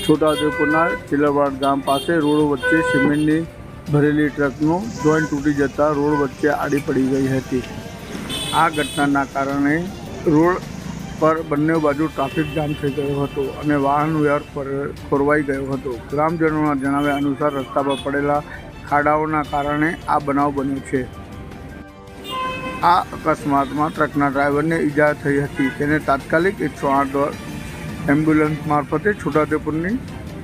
છોટાઉદેપુરના ચિલરવાડ ગામ પાસે રોડ વચ્ચે સિમેન્ટની ભરેલી ટ્રકનું જોઈન્ટ તૂટી જતા રોડ વચ્ચે આડી પડી ગઈ હતી. આ ઘટનાના કારણે રોડ પર બંને બાજુ ટ્રાફિક જામ થઈ ગયો હતો અને વાહન વ્યવહાર પર ખોરવાઈ ગયો હતો. ગ્રામજનોના જણાવ્યા અનુસાર રસ્તા પર પડેલા ખાડાઓના કારણે આ બનાવ બન્યો છે. આ અકસ્માતમાં ટ્રકના ડ્રાઈવરને ઈજા થઈ હતી. તેને તાત્કાલિક એકસો આઠ એમ્બ્યુલન્સ મારફતે છોટાઉદેપુરની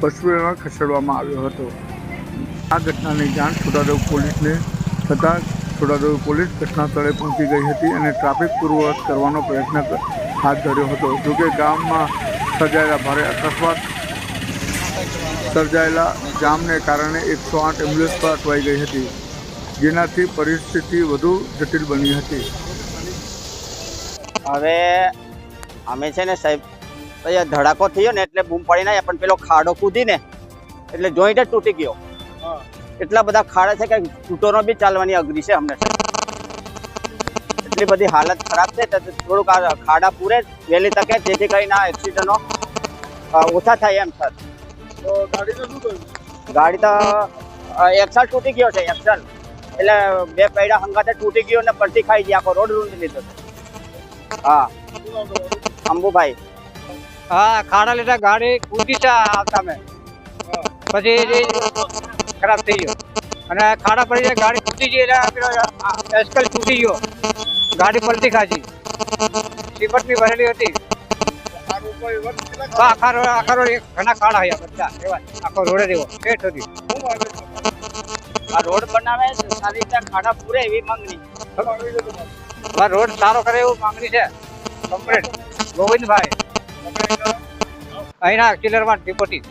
હોસ્પિટલમાં ખસેડવામાં આવ્યો હતો. આ ઘટનાની જાણ છોટાઉદેપુર પોલીસને થતાં છોટાઉદેપુર પોલીસ ઘટના સ્થળે પહોંચી ગઈ હતી અને ટ્રાફિક પૂર્વવત કરવાનો પ્રયત્ન હાથ ધર્યો હતો. જોકે ગામમાં સર્જાયેલા ભારે અકસ્માત સર્જાયેલા જામને કારણે એકસો આઠ એમ્બ્યુલન્સ પર અટવાઈ ગઈ હતી, જેનાથી પરિસ્થિતિ વધુ જટિલ બની હતી. હવે અમે છે ને સાહેબ પછી એ ધડાકો થયો ને એટલે બૂમ પડી ના પણ પેલો ખાડો કૂદીને એટલે જોઈન્ટ જ તૂટી ગયો. એટલા બધા ખાડા છે કે તૂટોનો બી ચાલવાની અઘરી છે અમને. એટલી બધી હાલત ખરાબ છે તો થોડુંક આ ખાડા પૂરે વહેલી તકે જેથી કરીને આ એક્સિડન્ટો ઓછા થાય એમ સર. તો શું ગાડી તો એક્સલ તૂટી ગયો છે એક્સલ. એટલે બે પૈડા હંગાતે તૂટી ગયો ને પડતી ખાઈ ગયા આખો રોડ રૂંધી લીધો છે. હા. અંબુભાઈ. હા ખાડા લીધા ગાડી કૂદી આવતા મેં. પછી ખરાબ થઈ ગયો. અને ખાડા પડી ગાડી તૂટી ગઈ એટલે એસ્કલ તૂટી ગયો. ગાડી પલટી ખાધી. બી ભરેલી હતી. આખા રોડ આખા રોડ ઘણા ખાડા હયા બધા. એવા આખો રોડે રહ્યો પેટ હતી આ રોડ બનાવે સારી રીતે ખાડા પૂરે એવી માંગણી. રોડ સારો કરે એવું માંગણી છે. કમ્પ્લેટ. ગોવિંદભાઈ. અહીંના કિલરમાં ડિપોટી